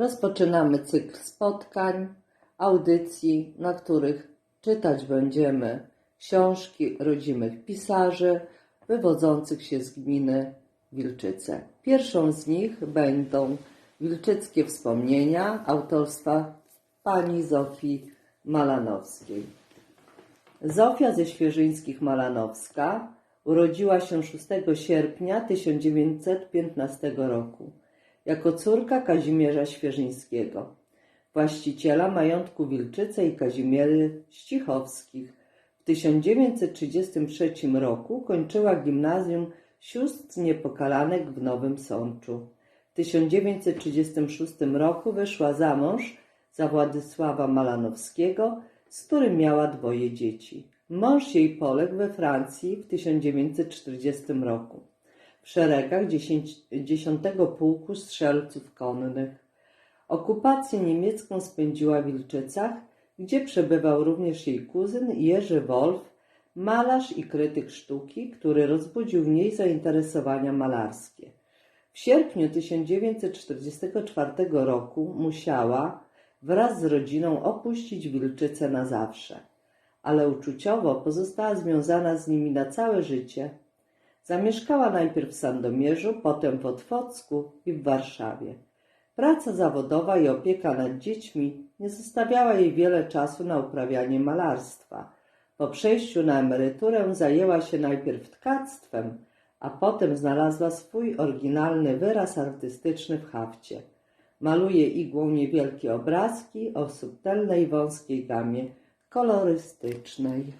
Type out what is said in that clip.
Rozpoczynamy cykl spotkań, audycji, na których czytać będziemy książki rodzimych pisarzy wywodzących się z gminy Wilczyce. Pierwszą z nich będą Wilczyckie Wspomnienia autorstwa pani Zofii Malanowskiej. Zofia ze Świeżyńskich Malanowska urodziła się 6 sierpnia 1915 roku jako córka Kazimierza Świeżyńskiego, właściciela majątku Wilczyce i Kazimiery Ścichowskich. W 1933 roku kończyła gimnazjum sióstr niepokalanek w Nowym Sączu. W 1936 roku wyszła za mąż za Władysława Malanowskiego, z którym miała dwoje dzieci. Mąż jej poległ we Francji w 1940 roku w szeregach 10, 10 Pułku Strzelców Konnych. Okupację niemiecką spędziła w Wilczycach, gdzie przebywał również jej kuzyn Jerzy Wolf, malarz i krytyk sztuki, który rozbudził w niej zainteresowania malarskie. W sierpniu 1944 roku musiała wraz z rodziną opuścić Wilczyce na zawsze, ale uczuciowo pozostała związana z nimi na całe życie. Zamieszkała najpierw w Sandomierzu, potem w Otwocku i w Warszawie. Praca zawodowa i opieka nad dziećmi nie zostawiała jej wiele czasu na uprawianie malarstwa. Po przejściu na emeryturę zajęła się najpierw tkactwem, a potem znalazła swój oryginalny wyraz artystyczny w hafcie. Maluje igłą niewielkie obrazki o subtelnej, wąskiej gamie kolorystycznej.